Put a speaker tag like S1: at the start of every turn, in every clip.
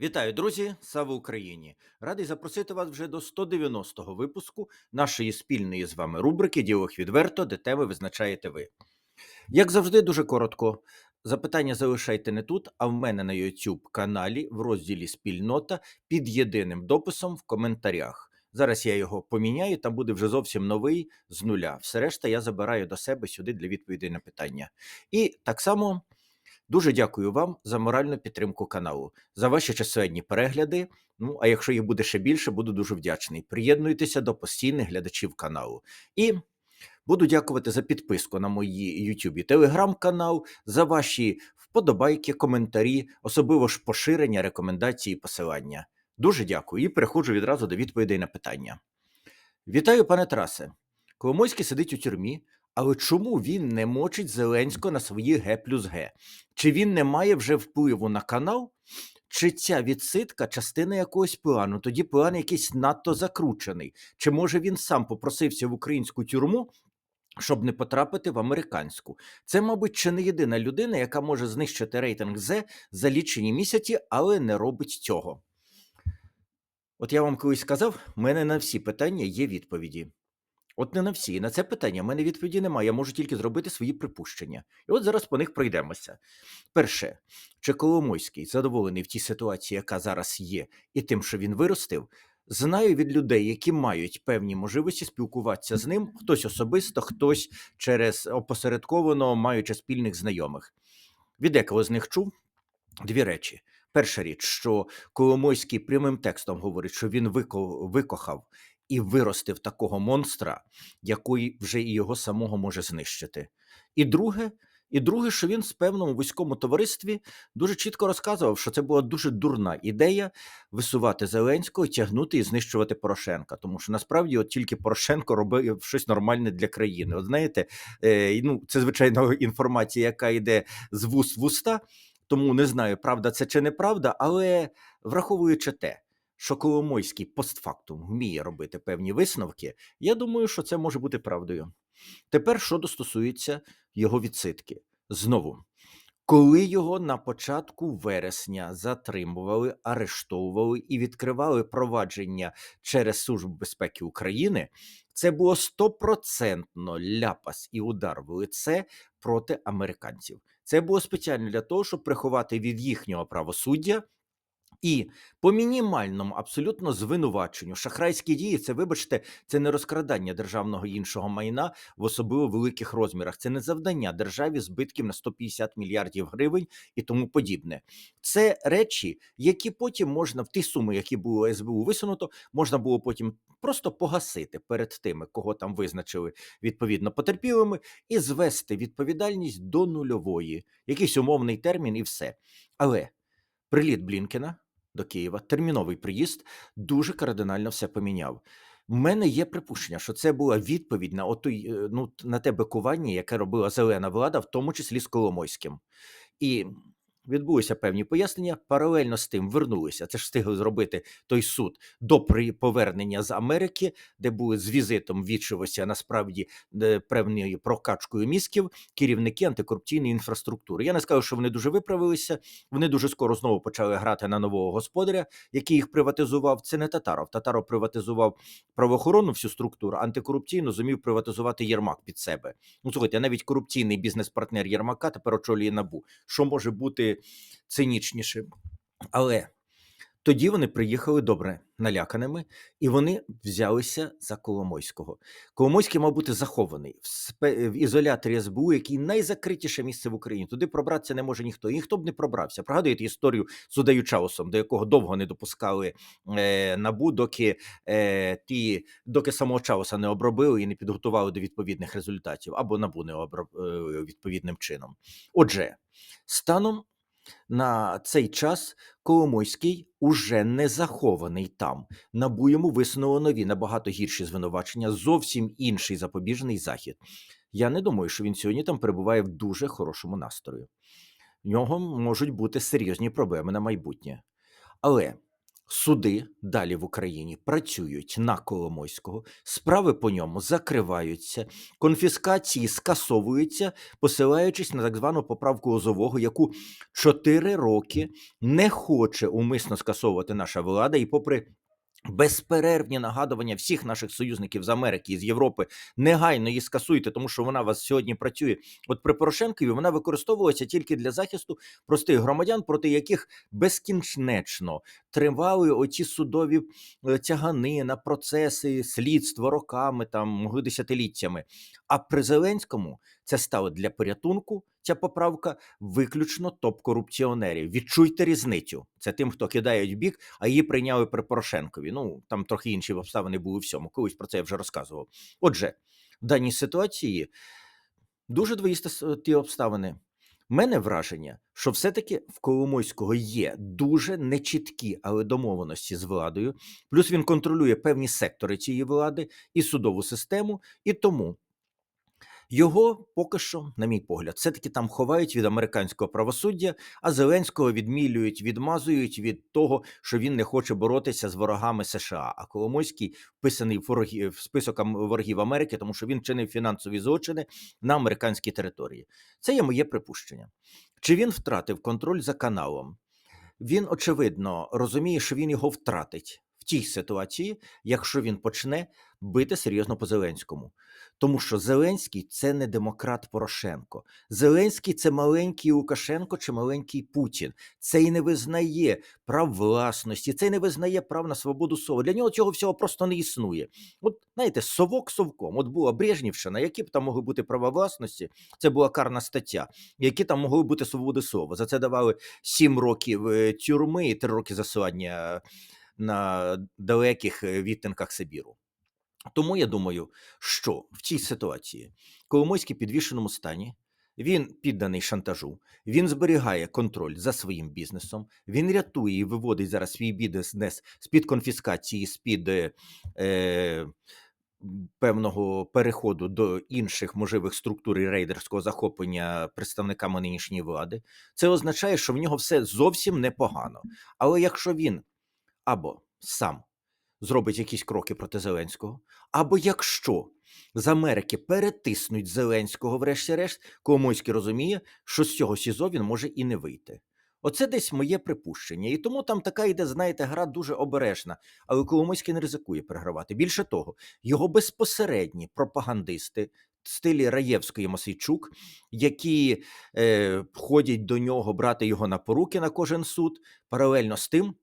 S1: Вітаю, друзі! Слава Україні! Радий запросити вас вже до 190-го випуску нашої спільної з вами рубрики Діалог відверто, де теми визначаєте ви. Як завжди, дуже коротко. Запитання залишайте не тут, а в мене на YouTube каналі в розділі Спільнота під єдиним дописом в коментарях. Зараз я його поміняю, там буде вже зовсім новий з нуля. Все решта я забираю до себе сюди для відповідей на питання. І так само Дуже дякую вам за моральну підтримку каналу, за ваші численні перегляди. Ну, а якщо їх буде ще більше, буду дуже вдячний. Приєднуйтеся до постійних глядачів каналу. І буду дякувати за підписку на мої YouTube і телеграм-канал, за ваші вподобайки, коментарі, особливо ж поширення, рекомендації, посилання. Дуже дякую і переходжу відразу до відповідей на питання. Вітаю, пане Тарасе. Коломойський сидить у тюрмі, але чому він не мочить Зеленського на свої Г плюс Г? Чи він не має вже впливу на канал? Чи ця відсидка частина якогось плану? Тоді план якийсь надто закручений. Чи може він сам попросився в українську тюрму, щоб не потрапити в американську? Це, мабуть, чи не єдина людина, яка може знищити рейтинг З за лічені місяці, але не робить цього. От я вам колись сказав, в мене на всі питання є відповіді. От не на всі. На це питання в мене відповіді немає. Я можу тільки зробити свої припущення. І от зараз по них пройдемося. Перше, чи Коломойський задоволений в тій ситуації, яка зараз є, і тим, що він виростив, знаю від людей, які мають певні можливості спілкуватися з ним, хтось особисто, хтось через опосередковано маючи спільних знайомих. Від декого з них чув дві речі. Перша річ, що Коломойський прямим текстом говорить, що він викохав і виростив такого монстра, який вже і його самого може знищити. І друге, і друге, що він в певному вузькому товаристві дуже чітко розказував, що це була дуже дурна ідея висувати Зеленського, тягнути і знищувати Порошенка. Тому що насправді от тільки Порошенко робив щось нормальне для країни. От знаєте, е, ну, це звичайно інформація, яка йде з вуст в уста. Тому не знаю, правда це чи неправда, але враховуючи те, що Коломойський постфактум вміє робити певні висновки, я думаю, що це може бути правдою. Тепер, що стосується його відсидки, знову. Коли його на початку вересня затримували, арештовували і відкривали провадження через Службу безпеки України, це було стопроцентно ляпас і удар в лице проти американців. Це було спеціально для того, щоб приховати від їхнього правосуддя і по мінімальному абсолютно звинуваченню шахрайські дії, це, вибачте, це не розкрадання державного іншого майна в особливо великих розмірах. Це не завдання державі збитків на 150 мільярдів гривень і тому подібне. Це речі, які потім можна в ті суми, які було СБУ висунуто, можна було потім просто погасити перед тими, кого там визначили відповідно потерпілими, і звести відповідальність до нульової, якийсь умовний термін, і все. Але приліт Блінкена до Києва, терміновий приїзд, дуже кардинально все поміняв. У мене є припущення, що це була відповідь на отой, е, ну, на те бикування, яке робила зелена влада, в тому числі з Коломойським. І відбулися певні пояснення. Паралельно з тим вернулися. Це ж встигли зробити той суд до повернення з Америки, де були з візитом вічилося насправді е, певною прокачкою мізків керівники антикорупційної інфраструктури. Я не скажу, що вони дуже виправилися. Вони дуже скоро знову почали грати на нового господаря, який їх приватизував. Це не Татаров. Татаров приватизував правоохоронну всю структуру, антикорупційну зумів приватизувати Єрмак під себе. Ну слухайте, навіть корупційний бізнес-партнер Єрмака тепер очолює набу. Що може бути цинічнішим? Але тоді вони приїхали добре наляканими, і вони взялися за Коломойського. Коломойський мав бути захований в, ізоляторі СБУ, який найзакритіше місце в Україні. Туди пробратися не може ніхто. І ніхто б не пробрався. Пригадуєте історію з Удаю Чаусом, до якого довго не допускали е, набу, доки е, ті, доки самого Чауса не обробили і не підготували до відповідних результатів, або набу не обробили відповідним чином. Отже, станом на цей час Коломойський уже не захований там. Набу йому висунуло нові набагато гірші звинувачення, зовсім інший запобіжний захід. Я не думаю, що він сьогодні там перебуває в дуже хорошому настрою. В нього можуть бути серйозні проблеми на майбутнє. Але Суди далі в Україні працюють на Коломойського, справи по ньому закриваються, конфіскації скасовуються, посилаючись на так звану поправку Озового, яку чотири роки не хоче умисно скасовувати наша влада, і попри безперервні нагадування всіх наших союзників з Америки і з Європи негайно її скасуйте, тому що вона вас сьогодні працює. От при Порошенкові вона використовувалася тільки для захисту простих громадян, проти яких безкінечно тривали оці судові е, тягани на процеси, слідство роками, там десятиліттями. А при Зеленському це стало для порятунку. Ця поправка виключно топ-корупціонерів. Відчуйте різницю. Це тим, хто кидають в бік, а її прийняли при Порошенкові. Ну там трохи інші обставини були всьому. Колись про це я вже розказував. Отже, в даній ситуації дуже двоїсті ті обставини. Мене враження, що все-таки в Коломойського є дуже нечіткі, але домовленості з владою. Плюс він контролює певні сектори цієї влади і судову систему, і тому його поки що, на мій погляд, все-таки там ховають від американського правосуддя, а Зеленського відмілюють, відмазують від того, що він не хоче боротися з ворогами США. А Коломойський вписаний в, вороги, в список ворогів Америки, тому що він чинив фінансові злочини на американській території. Це є моє припущення. Чи він втратив контроль за каналом? Він очевидно розуміє, що він його втратить в тій ситуації, якщо він почне бити серйозно по Зеленському. Тому що Зеленський це не демократ Порошенко. Зеленський це маленький Лукашенко чи маленький Путін. Це і не визнає прав власності, це і не визнає прав на свободу слова. Для нього цього всього просто не існує. От знаєте, совок совком. От була Брежнівщина, які б там могли бути права власності, це була карна стаття, які там могли бути свободи слова. За це давали сім років е, тюрми і три роки засилання на далеких е, відтинках Сибіру. Тому я думаю, що в цій ситуації Коломойський в підвішеному стані. Він підданий шантажу, він зберігає контроль за своїм бізнесом, він рятує і виводить зараз свій бізнес з-під конфіскації, з-під е, е, певного переходу до інших можливих структур і рейдерського захоплення представниками нинішньої влади. Це означає, що в нього все зовсім непогано. Але якщо він або сам зробить якісь кроки проти Зеленського, або якщо з Америки перетиснуть Зеленського, врешті-решт, Коломойський розуміє, що з цього СІЗО він може і не вийти. Оце десь моє припущення. І тому там така йде, знаєте, гра дуже обережна. Але Коломойський не ризикує перегравати. Більше того, його безпосередні пропагандисти в стилі Раєвської Мосейчук, які е, ходять до нього брати його на поруки на кожен суд, паралельно з тим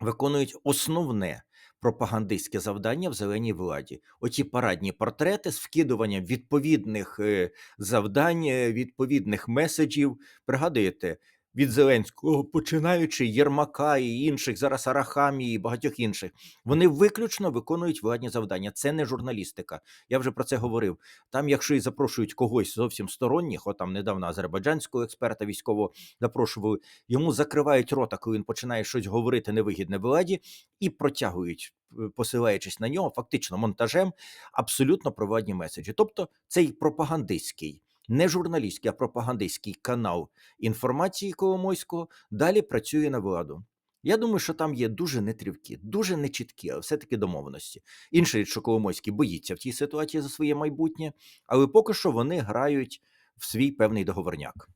S1: виконують основне пропагандистське завдання в зеленій владі. Оті парадні портрети з вкидуванням відповідних е, завдань, е, відповідних меседжів. Пригадуєте, від Зеленського, починаючи Єрмака і інших, зараз Арахамії і багатьох інших, вони виключно виконують владні завдання. Це не журналістика. Я вже про це говорив. Там, якщо і запрошують когось зовсім сторонніх, от там недавно азербайджанського експерта військового запрошували, йому закривають рота, коли він починає щось говорити невигідне владі, і протягують, е, посилаючись на нього, фактично монтажем абсолютно провладні меседжі. Тобто цей пропагандистський, не журналістський, а пропагандистський канал інформації Коломойського далі працює на владу. Я думаю, що там є дуже нетривкі, дуже нечіткі, але все-таки домовленості. Інше, річ, що Коломойський боїться в цій ситуації за своє майбутнє, але поки що вони грають в свій певний договорняк.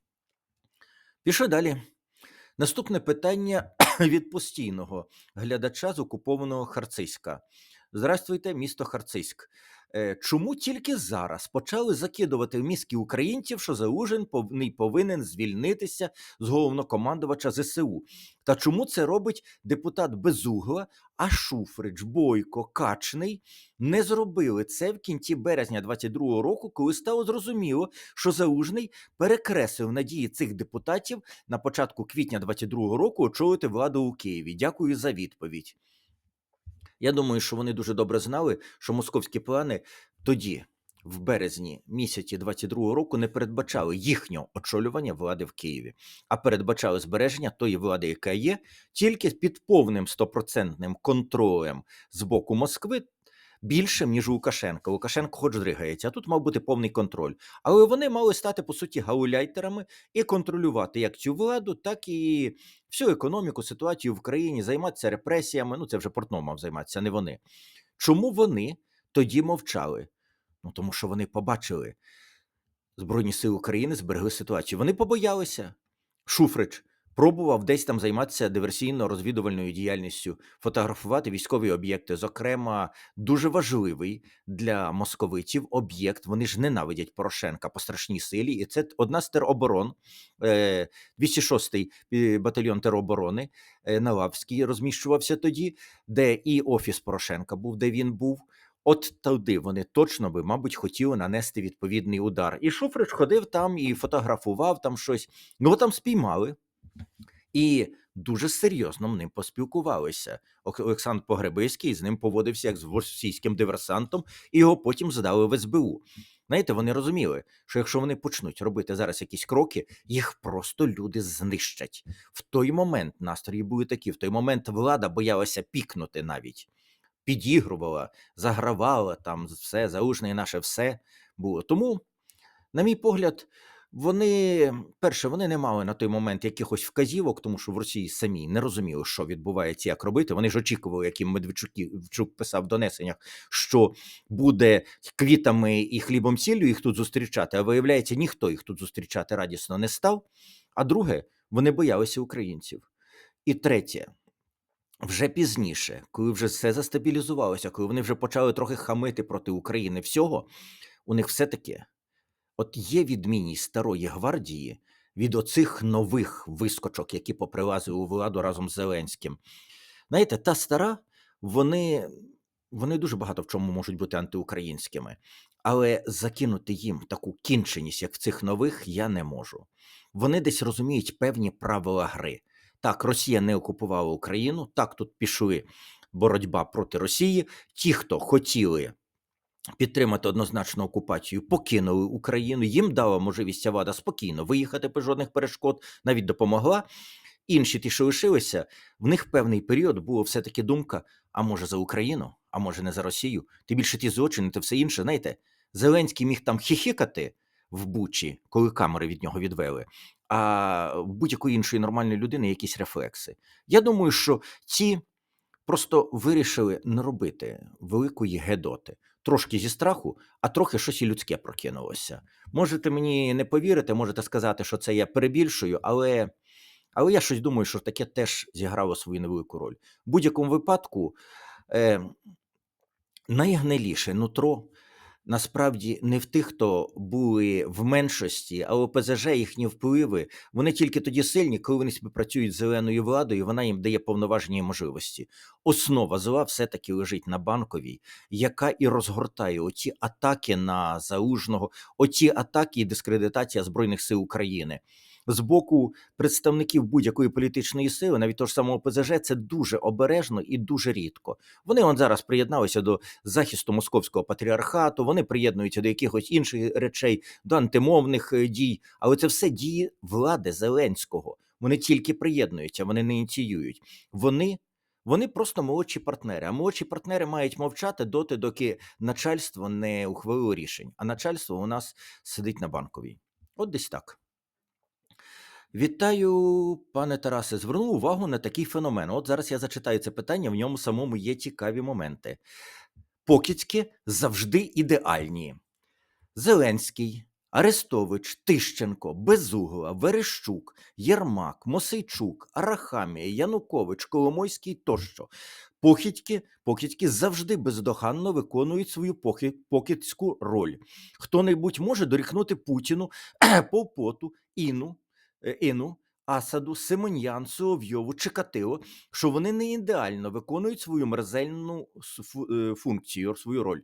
S1: Пішли далі. Наступне питання від постійного глядача з окупованого Харциська. Здрастуйте, місто Харциськ. Е, Чому тільки зараз почали закидувати в мізки українців, що Залужин не повинен звільнитися з головнокомандувача ЗСУ? Та чому це робить депутат Безугла, а Шуфрич, Бойко, Качний не зробили це в кінці березня 22-го року, коли стало зрозуміло, що Залужний перекреслив надії цих депутатів на початку квітня 22-го року очолити владу у Києві. Дякую за відповідь. Я думаю, що вони дуже добре знали, що московські плани тоді, в березні місяці 22-го року, не передбачали їхнього очолювання влади в Києві, а передбачали збереження тої влади, яка є, тільки під повним стопроцентним контролем з боку Москви. Більшим, ніж у Лукашенка. Лукашенко хоч дригається, а тут мав бути повний контроль. Але вони мали стати, по суті, гауляйтерами і контролювати як цю владу, так і всю економіку, ситуацію в країні, займатися репресіями. Ну, це вже Портнов мав займатися, не вони. Чому вони тоді мовчали? Ну, тому що вони побачили, Збройні сили України зберегли ситуацію. Вони побоялися. Шуфрич пробував десь там займатися диверсійно-розвідувальною діяльністю, фотографувати військові об'єкти. Зокрема, дуже важливий для московитів об'єкт. Вони ж ненавидять Порошенка по страшній силі, і це одна з тероборон, е, 206-й е, батальйон тероборони е, на Лавській розміщувався тоді, де і офіс Порошенка був, де він був. От туди вони точно би, мабуть, хотіли нанести відповідний удар. І Шуфрич ходив там і фотографував там щось. Ну, там спіймали і дуже серйозно ним поспілкувалися. Олександр Погребиський з ним поводився як з російським диверсантом, і його потім здали в СБУ. Знаєте, вони розуміли, що якщо вони почнуть робити зараз якісь кроки, їх просто люди знищать. В той момент настрої були такі, в той момент влада боялася пікнути навіть підігрувала, загравала там все, залужне наше все було. Тому, на мій погляд, вони перше, вони не мали на той момент якихось вказівок, тому що в Росії самі не розуміли, що відбувається, як робити. Вони ж очікували, як їм Медведчук писав в донесеннях, що буде квітами і хлібом сіллю їх тут зустрічати. А виявляється, ніхто їх тут зустрічати радісно не став. А друге, вони боялися українців. І третє, вже пізніше, коли вже все застабілізувалося, коли вони вже почали трохи хамити проти України всього, у них все-таки от є відмінність старої гвардії від оцих нових вискочок, які поприлазили у владу разом з Зеленським. Знаєте, та стара, вони, вони дуже багато в чому можуть бути антиукраїнськими, але закинути їм таку кінченість, як в цих нових, я не можу. Вони десь розуміють певні правила гри. Так, Росія не окупувала Україну. Так, тут пішли боротьба проти Росії. Ті, хто хотіли підтримати однозначну окупацію, покинули Україну. Їм дала можливість влада спокійно виїхати без жодних перешкод, навіть допомогла. Інші, ті, що лишилися, в них певний період було все-таки думка: а може за Україну, а може не за Росію. Тим більше ті злочини, та все інше. Знаєте, Зеленський міг там хіхікати в Бучі, коли камери від нього відвели а в будь-якої іншої нормальної людини якісь рефлекси. Я думаю, що ці просто вирішили не робити великої гедоти. Трошки зі страху, а трохи щось і людське прокинулося. Можете мені не повірити, можете сказати, що це я перебільшую, але, але я щось думаю, що таке теж зіграло свою невелику роль. В будь-якому випадку е, найгниліше нутро насправді не в тих, хто були в меншості, а ОПЗЖ їхні впливи. Вони тільки тоді сильні, коли вони співпрацюють з зеленою владою, вона їм дає повноваження і можливості. Основа зла все-таки лежить на банковій, яка і розгортає оті атаки на залужного, оті атаки і дискредитація Збройних сил України з боку представників будь-якої політичної сили, навіть того ж самого ПЗЖ, це дуже обережно і дуже рідко. Вони он зараз приєдналися до захисту московського патріархату. Вони приєднуються до якихось інших речей, до антимовних е, дій, але це все дії влади Зеленського. Вони тільки приєднуються, вони не ініціюють. Вони. Вони просто молодші партнери. А молодші партнери мають мовчати доти, доки начальство не ухвалило рішень. А начальство у нас сидить на банковій. От десь так. Вітаю, пане Тарасе. Звернув увагу на такий феномен. От зараз я зачитаю це питання, в ньому самому є цікаві моменти. Покидьки завжди ідеальні. Зеленський, Арестович, Тищенко, Безугла, Верещук, Єрмак, Мосейчук, Арахамія, Янукович, Коломойський тощо. Похідьки, покидьки завжди бездоганно виконують свою покидьську роль. Хто-небудь може дорікнути Путіну, Полпоту, Іну, Іну, Асаду, Симоньян, Соловйову, Чекатило, що вони не ідеально виконують свою мерзельну е, функцію, свою роль.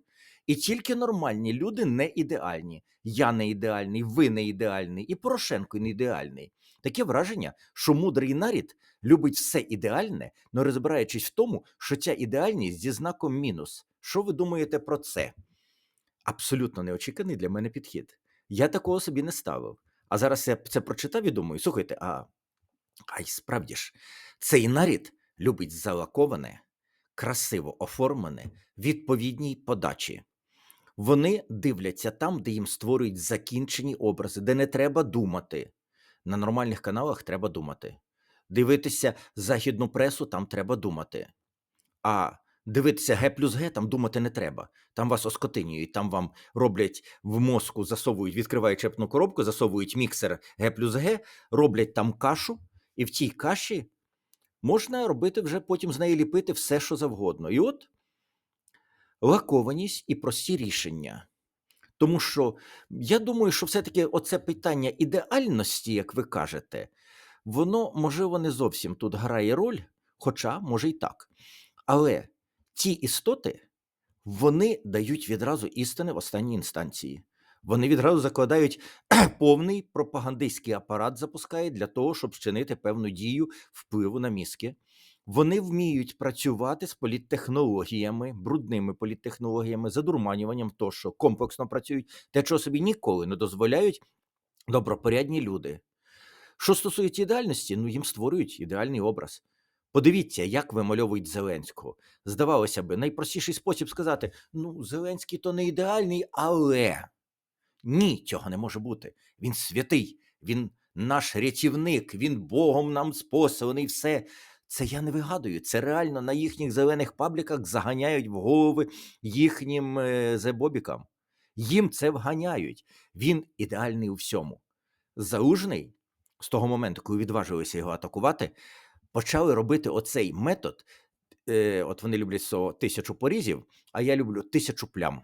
S1: І тільки нормальні люди не ідеальні. Я не ідеальний, ви не ідеальний, і Порошенко не ідеальний. Таке враження, що мудрий нарід любить все ідеальне, не розбираючись в тому, що ця ідеальність зі знаком мінус. Що ви думаєте про це? Абсолютно неочіканий для мене підхід. Я такого собі не ставив. А зараз я це прочитав і думаю: слухайте, а, й справді ж, цей нарід любить залаковане, красиво оформлене, відповідній подачі. Вони дивляться там, де їм створюють закінчені образи, де не треба думати. На нормальних каналах треба думати. Дивитися західну пресу, там треба думати. А дивитися Г плюс Г, там думати не треба. Там вас оскотинюють, там вам роблять в мозку, засовують, відкривають чепну коробку, засовують міксер Г плюс Г, роблять там кашу, і в цій каші можна робити вже потім з неї ліпити все, що завгодно. І от лакованість і прості рішення. Тому що я думаю, що все-таки оце питання ідеальності, як ви кажете, воно, можливо, не зовсім тут грає роль, хоча може й так. Але ті істоти, вони дають відразу істини в останній інстанції. Вони відразу закладають повний пропагандистський апарат, запускають для того, щоб вчинити певну дію впливу на мізки. Вони вміють працювати з політтехнологіями, брудними політтехнологіями, задурманюванням тощо, комплексно працюють, те, чого собі ніколи не дозволяють добропорядні люди. Що стосується ідеальності, ну їм створюють ідеальний образ. Подивіться, як вимальовують Зеленського. Здавалося би, найпростіший спосіб сказати: ну, Зеленський то не ідеальний, але ні, цього не може бути. Він святий, він наш рятівник, він Богом нам спосланий, все. Це я не вигадую. Це реально на їхніх зелених пабліках заганяють в голови їхнім е, зебобікам. Їм це вганяють. Він ідеальний у всьому. Залужний, з того моменту, коли відважилися його атакувати, почали робити оцей метод. Е, от вони люблять слово тисячу порізів, а я люблю тисячу плям.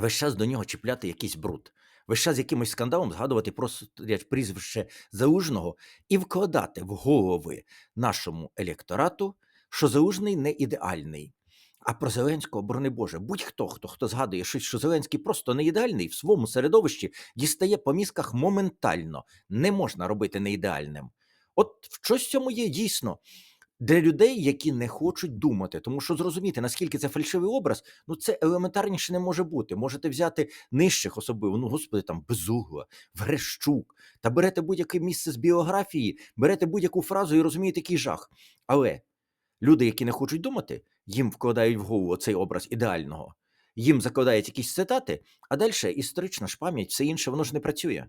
S1: Весь час до нього чіпляти якийсь бруд. Весь час якимось скандалом згадувати як прізвище залужного і вкладати в голови нашому електорату, що залужний не ідеальний. А про Зеленського, борони Боже, будь-хто, хто хто згадує, щось, що Зеленський просто не ідеальний в своєму середовищі, дістає по мізках моментально. Не можна робити неідеальним. От щось в цьому є дійсно для людей, які не хочуть думати, тому що зрозуміти, наскільки це фальшивий образ, ну це елементарніше не може бути. Можете взяти нижчих особливо, ну господи, там Безугла, Верещук, та берете будь-яке місце з біографії, берете будь-яку фразу і розумієте, який жах. Але люди, які не хочуть думати, їм вкладають в голову цей образ ідеального, їм закладають якісь цитати, а далі історична ж пам'ять, все інше, воно ж не працює.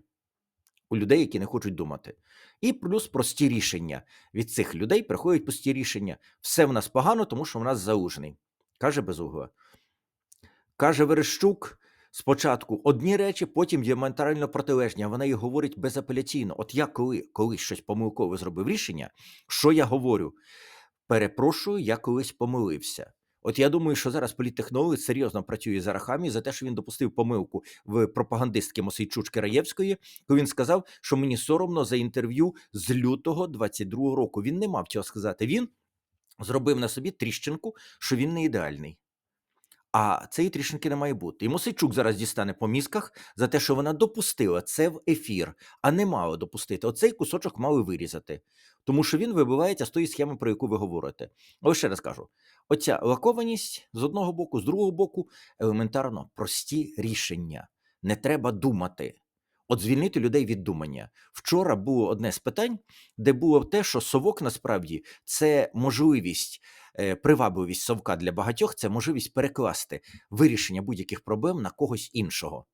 S1: У людей, які не хочуть думати. І плюс прості рішення. Від цих людей приходять прості рішення. Все в нас погано, тому що в нас заужений. Каже Безугла. Каже Верещук. Спочатку одні речі, потім діаметрально протилежні, вона їх говорить безапеляційно. От я коли колись щось помилкове зробив рішення, що я говорю? Перепрошую, я колись помилився. От я думаю, що зараз політтехнолог серйозно працює за Рахамі за те, що він допустив помилку в пропагандистки Мосейчучки Раєвської, коли він сказав, що мені соромно за інтерв'ю з лютого 22-го року. Він не мав цього сказати. Він зробив на собі тріщинку, що він не ідеальний. А цієї тріщинки не має бути. І Мосейчук зараз дістане по мізках за те, що вона допустила це в ефір, а не мала допустити. Оцей кусочок мали вирізати, тому що він вибивається з тої схеми, про яку ви говорите. Але ще раз кажу: оця лакованість з одного боку, з другого боку, елементарно прості рішення. Не треба думати. От звільнити людей від думання. Вчора було одне з питань, де було те, що совок насправді це можливість, привабливість совка для багатьох, це можливість перекласти вирішення будь-яких проблем на когось іншого.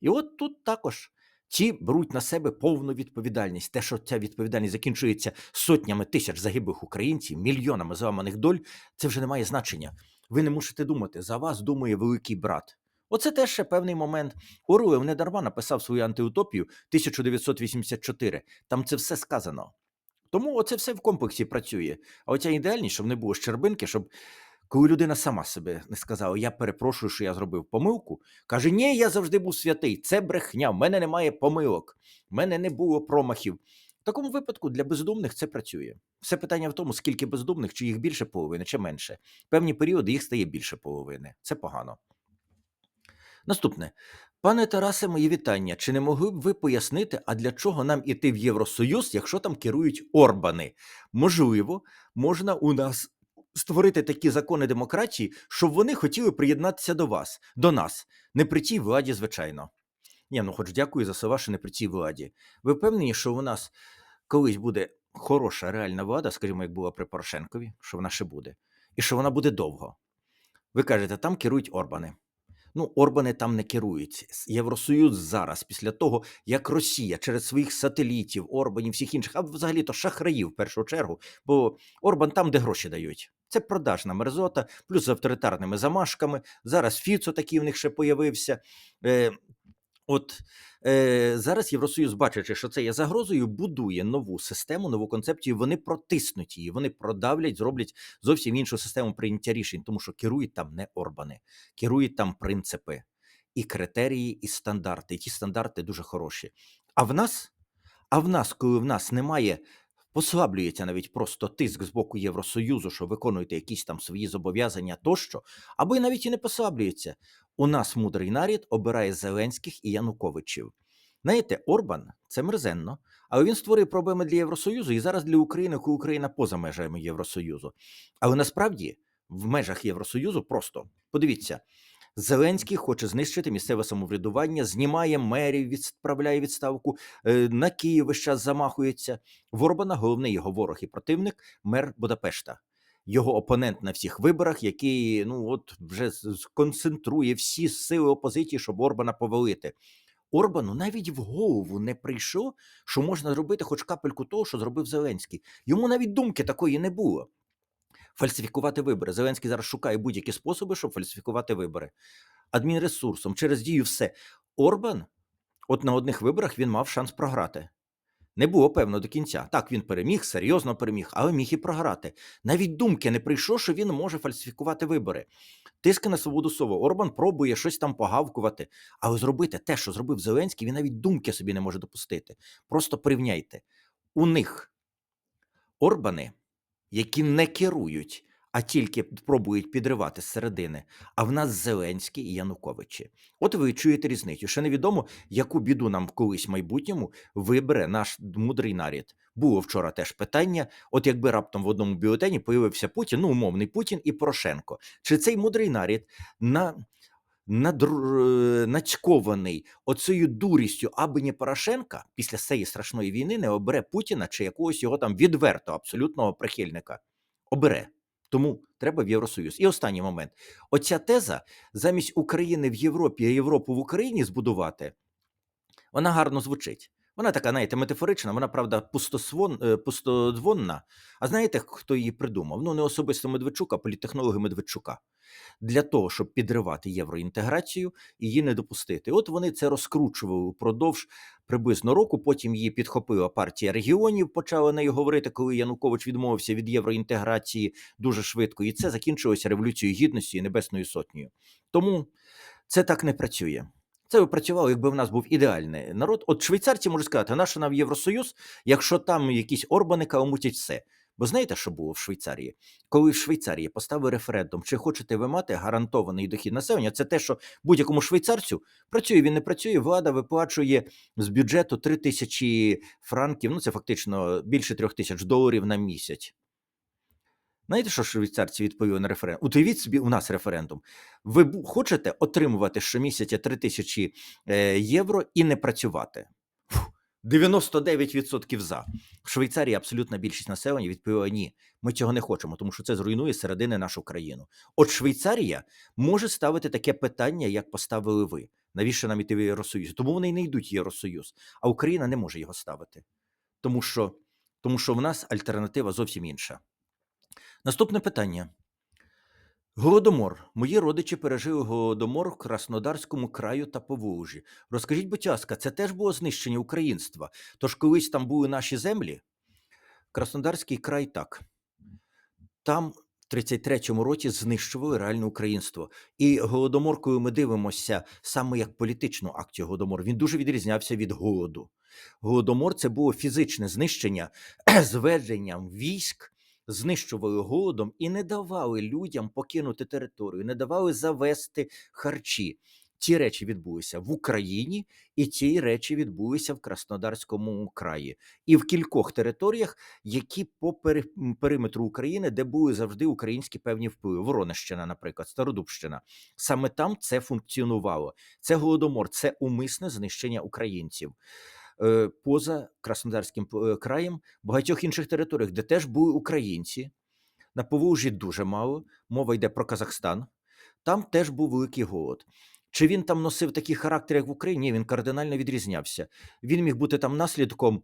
S1: І от тут також ті беруть на себе повну відповідальність. Те, що ця відповідальність закінчується сотнями тисяч загиблих українців, мільйонами зламаних доль, це вже не має значення. Ви не мусите думати, за вас думає великий брат. Оце теж ще певний момент. Оруел не дарма написав свою антиутопію 1984. Там це все сказано. Тому оце все в комплексі працює. А оця ідеальність, щоб не було щербинки, щоб коли людина сама себе не сказала, я перепрошую, що я зробив помилку, каже: Ні, я завжди був святий, це брехня, в мене немає помилок, в мене не було промахів. В такому випадку для бездумних це працює. Все питання в тому, скільки бездумних, чи їх більше половини, чи менше. Певні періоди їх стає більше половини. Це погано. Наступне. Пане Тарасе, мої вітання. Чи не могли б ви пояснити, а для чого нам іти в Євросоюз, якщо там керують Орбани? Можливо, можна у нас створити такі закони демократії, щоб вони хотіли приєднатися до вас, до нас, не при тій владі, звичайно. Ні, ну хоч дякую за слова, що не при цій владі. Ви впевнені, що у нас колись буде хороша реальна влада, скажімо, як була при Порошенкові, що вона ще буде. і що вона буде довго. Ви кажете, там керують Орбани. Ну, Орбани там не керують. Євросоюз зараз, після того, як Росія через своїх сателітів, Орбанів, всіх інших, а взагалі то шахраїв в першу чергу, бо Орбан там, де гроші дають. Це продажна мерзота, плюс з авторитарними замашками. Зараз Фіцо такий в них ще появився. От е, зараз Євросоюз, бачачи, що це є загрозою, будує нову систему, нову концепцію. Вони протиснуть її, вони продавлять, зроблять зовсім іншу систему прийняття рішень, тому що керують там не Орбани, керують там принципи і критерії, і стандарти. І ті стандарти дуже хороші. А в нас, а в нас, коли в нас немає. Послаблюється навіть просто тиск з боку Євросоюзу, що виконуєте якісь там свої зобов'язання тощо, або й навіть і не послаблюється. У нас мудрий нарід обирає Зеленських і Януковичів. Знаєте, Орбан це мерзенно, але він створює проблеми для Євросоюзу і зараз для України, коли Україна поза межами Євросоюзу. Але насправді в межах Євросоюзу просто подивіться. Зеленський хоче знищити місцеве самоврядування, знімає мерів, відправляє відставку, е, на Київ весь час замахується. Орбана головний його ворог і противник мер Будапешта. Його опонент на всіх виборах, який ну от вже сконцентрує всі сили опозиції, щоб Орбана повалити. Орбану навіть в голову не прийшло, що можна зробити хоч капельку того, що зробив Зеленський. Йому навіть думки такої не було. Фальсифікувати вибори. Зеленський зараз шукає будь-які способи, щоб фальсифікувати вибори. Адмінресурсом, через дію, все. Орбан, от на одних виборах він мав шанс програти. Не було певно до кінця. Так, він переміг, серйозно переміг, але міг і програти. Навіть думки не прийшло, що він може фальсифікувати вибори. Тиски на свободу слова. Орбан пробує щось там погавкувати, але зробити те, що зробив Зеленський, він навіть думки собі не може допустити. Просто порівняйте. У них Орбани, які не керують, а тільки пробують підривати з середини. А в нас Зеленський і Януковичі. От ви чуєте різницю. Ще невідомо, яку біду нам колись в майбутньому вибере наш мудрий нарід. Було вчора теж питання: от якби раптом в одному бюлетені появився Путін, ну умовний Путін і Порошенко. Чи цей мудрий нарід на надр... нацькований оцею дурістю, аби не Порошенка після цієї страшної війни не обере Путіна чи якогось його там відверто абсолютного прихильника. Обере. Тому треба в Євросоюз. І останній момент: оця теза замість України в Європі, а Європу в Україні збудувати, вона гарно звучить. Вона така, знаєте, метафорична, вона, правда, пустосвон, е, пустодзвонна. А знаєте, хто її придумав? Ну, не особисто Медведчук, а політтехнологи Медведчука. Для того, щоб підривати євроінтеграцію і її не допустити. От вони це розкручували упродовж приблизно року. Потім її підхопила партія регіонів, почала нею говорити, коли Янукович відмовився від євроінтеграції дуже швидко. І це закінчилося революцією гідності і Небесною Сотнею. Тому це так не працює. Це би працювало, якби в нас був ідеальний народ. От швейцарці можуть сказати, нащо нам Євросоюз, якщо там якісь Орбани каламутять все. Бо знаєте, що було в Швейцарії? Коли в Швейцарії поставили референдум, чи хочете ви мати гарантований дохід населення, це те, що будь-якому швейцарцю працює, він не працює, влада виплачує з бюджету 3 тисячі франків, ну це фактично більше трьох тисяч доларів на місяць. Знаєте, що швейцарці відповіли на референдум? Уявіть собі, у нас референдум. Ви хочете отримувати щомісяця 3 тисячі е, євро і не працювати? Фу, 99% за. В Швейцарії абсолютна більшість населення відповіла ні. Ми цього не хочемо, тому що це зруйнує середини нашу країну. От Швейцарія може ставити таке питання, як поставили ви. Навіщо нам іти в Євросоюз? Тому вони й не йдуть в Євросоюз, а Україна не може його ставити. Тому що, тому що в нас альтернатива зовсім інша. Наступне питання. Голодомор. Мої родичі пережили голодомор в Краснодарському краю та Поволжі. Розкажіть, будь ласка, це теж було знищення українства? Тож колись там були наші землі? Краснодарський край так. Там в 33-му році знищували реальне українство. І голодомор, коли ми дивимося саме як політичну акцію голодомор, він дуже відрізнявся від голоду. Голодомор це було фізичне знищення зведенням військ знищували голодом і не давали людям покинути територію, не давали завести харчі. Ці речі відбулися в Україні, і ці речі відбулися в Краснодарському краї, і в кількох територіях, які по периметру України, де були завжди українські певні впливи. Воронежщина, наприклад, Стародубщина. Саме там це функціонувало. Це голодомор, це умисне знищення українців. Е, Поза Краснодарським е, краєм, багатьох інших територіях, де теж були українці. на Поволжі дуже мало. Мова йде про Казахстан. Там теж був великий голод. Чи він там носив такий характер, як в Україні? Ні, він кардинально відрізнявся. Він міг бути там наслідком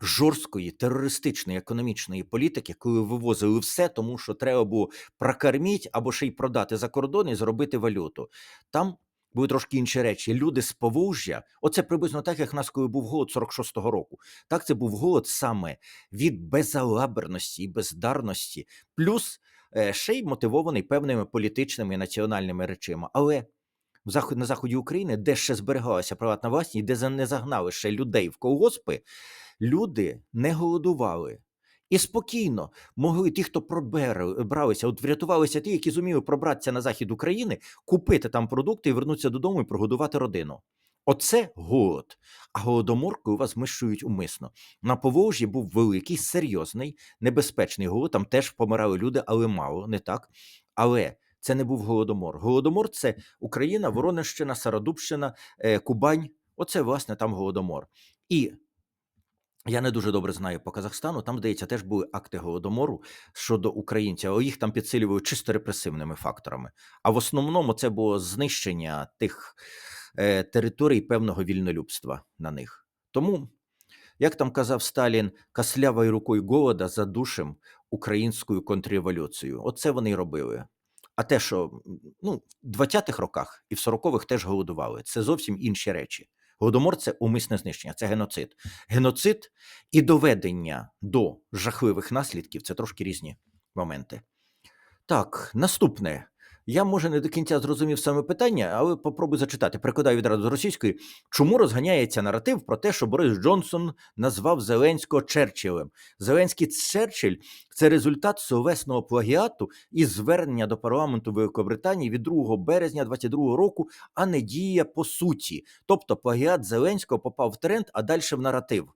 S1: жорсткої терористичної економічної політики, коли вивозили все, тому що треба було прокорміть або ще й продати за кордон і зробити валюту. Там були трошки інші речі. Люди з Поволжя, оце приблизно так, як нас, коли був голод 46-го року. Так, це був голод саме від безалаберності і бездарності, плюс е, ще й мотивований певними політичними і національними речима. Але на заході України, де ще зберігалася приватна власність, де не загнали ще людей в колгоспи, люди не голодували. І спокійно могли ті, хто пробер- бралися, от врятувалися ті, які зуміли пробратися на захід України, купити там продукти і вернутися додому і прогодувати родину. Оце голод. А голодоморкою вас мишують умисно. На Поволжі був великий, серйозний, небезпечний голод. Там теж помирали люди, але мало, не так. Але це не був голодомор. Голодомор це Україна, Воронежщина, Сародубщина, е, Кубань. Оце, власне, там голодомор. І я не дуже добре знаю по Казахстану. Там, здається, теж були акти голодомору щодо українців, але їх там підсилювали чисто репресивними факторами. А в основному це було знищення тих е, територій певного вільнолюбства на них. Тому, як там казав Сталін, каслявою рукою голода задушим українською контрреволюцією. Оце вони й робили. А те, що ну, в 20-х роках і в 40-х теж голодували, це зовсім інші речі. Голодомор це умисне знищення, це геноцид. Геноцид і доведення до жахливих наслідків це трошки різні моменти. Так, наступне. Я, може, не до кінця зрозумів саме питання, але попробую зачитати. Перекладаю відразу з російської. Чому розганяється наратив про те, що Борис Джонсон назвав Зеленського Черчиллем? Зеленський Черчилль – це результат словесного плагіату і звернення до парламенту Великобританії від 2 березня 22 року, а не дія по суті. Тобто плагіат Зеленського попав в тренд, а далі в наратив.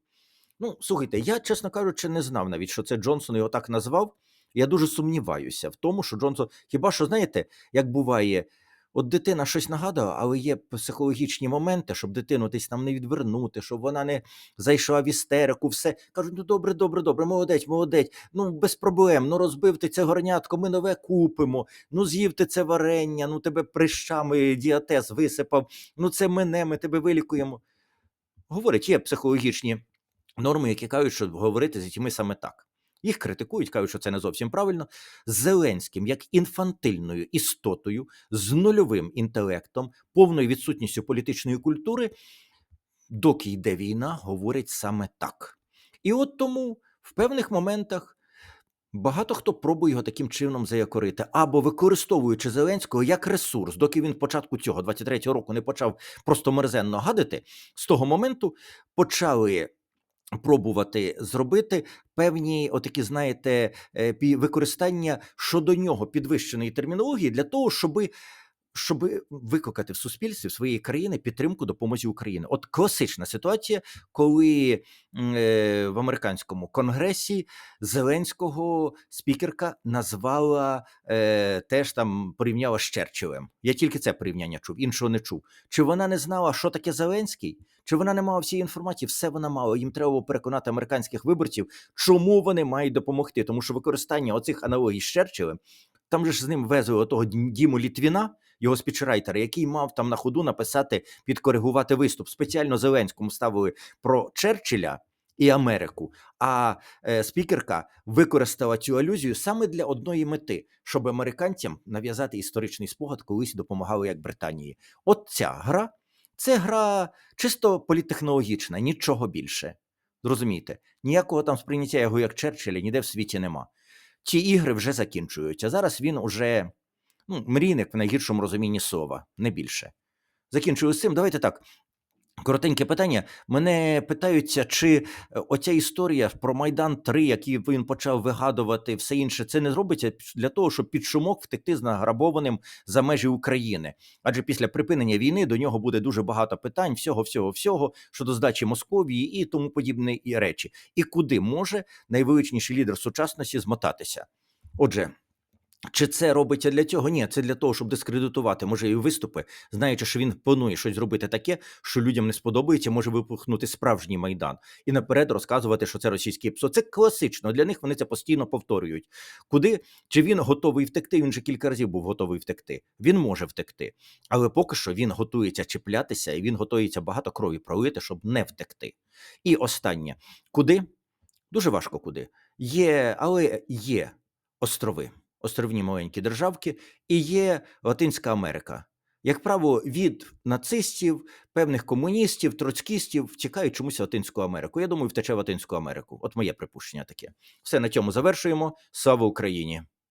S1: Ну, слухайте, я, чесно кажучи, не знав навіть, що це Джонсон його так назвав. Я дуже сумніваюся в тому, що Джонсон. Хіба що знаєте, як буває, от дитина щось нагадує, але є психологічні моменти, щоб дитину десь там не відвернути, щоб вона не зайшла в істерику, все. Кажуть, ну добре, добре, добре, молодець, молодець, ну без проблем, ну розбив ти це горнятко, ми нове купимо, ну з'їв ти це варення, ну тебе прищами діатез висипав, ну це мене, ми тебе вилікуємо. Говорять, є психологічні норми, які кажуть, що говорити з дітьми саме так. Їх критикують, кажуть, що це не зовсім правильно. Зеленським, як інфантильною істотою, з нульовим інтелектом, повною відсутністю політичної культури, доки йде війна, говорять саме так. І от тому в певних моментах багато хто пробує його таким чином заякорити, або використовуючи Зеленського як ресурс, доки він початку цього 23-го року не почав просто мерзенно гадити, з того моменту почали пробувати зробити певні, отакі, знаєте, е, використання щодо нього підвищеної термінології для того, щоби. Щоб викликати в суспільстві в своєї країни підтримку допомозі Україні. От класична ситуація, коли е, в американському конгресі Зеленського спікерка назвала е, теж там порівняла з Черчиллем. Я тільки це порівняння чув, іншого не чув. Чи вона не знала, що таке Зеленський? Чи вона не мала всієї інформації? Все вона мала. Їм треба було переконати американських виборців, чому вони мають допомогти. Тому що використання оцих аналогій з Черчиллем, там же ж з ним везли отого Діму Літвіна, його спічрайтера, який мав там на ходу написати, підкоригувати виступ. Спеціально Зеленському ставили про Черчилля і Америку. А е, спікерка використала цю алюзію саме для одної мети, щоб американцям нав'язати історичний спогад, колись допомагали як Британії. От ця гра це гра чисто політтехнологічна, нічого більше. Зрозумієте, ніякого там сприйняття його як Черчилля ніде в світі нема. Ці ігри вже закінчуються. Зараз він уже ну, мрійник в найгіршому розумінні слова, не більше. Закінчую з цим. Давайте так. Коротеньке питання. Мене питаються, чи е, оця історія про Майдан 3, який він почав вигадувати, все інше, це не зробиться для того, щоб під шумок втекти з награбованим за межі України. Адже після припинення війни до нього буде дуже багато питань, всього, всього, всього щодо здачі Московії і тому подібні речі. І куди може найвеличніший лідер сучасності змотатися? Отже. Чи це робиться для цього? Ні, це для того, щоб дискредитувати можливі виступи, знаючи, що він планує щось зробити таке, що людям не сподобається, може випухнути справжній майдан і наперед розказувати, що це російський ПСО. Це класично для них. Вони це постійно повторюють. Куди чи він готовий втекти? Він же кілька разів був готовий втекти. Він може втекти, але поки що він готується чіплятися, і він готується багато крові пролити, щоб не втекти. І останнє, куди? Дуже важко куди. Є, але є острови, островні маленькі державки, і є Латинська Америка. Як правило, від нацистів, певних комуністів, троцкістів втікають чомусь в Латинську Америку. Я думаю, втече в Латинську Америку. От моє припущення таке. Все на цьому завершуємо. Слава Україні!